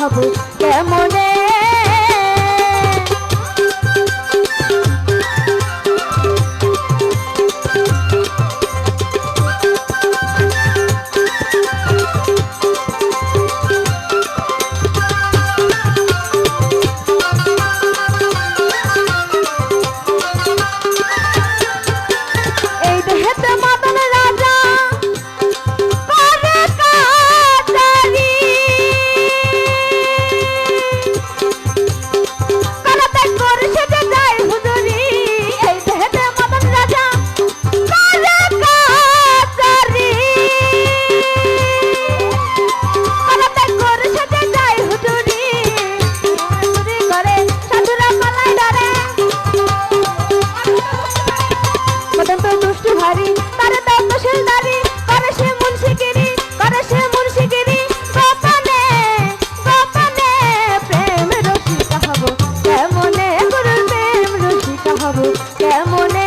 হব। কেমনে কেমনে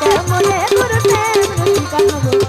কেমনে গুরু তেমন শিকার হব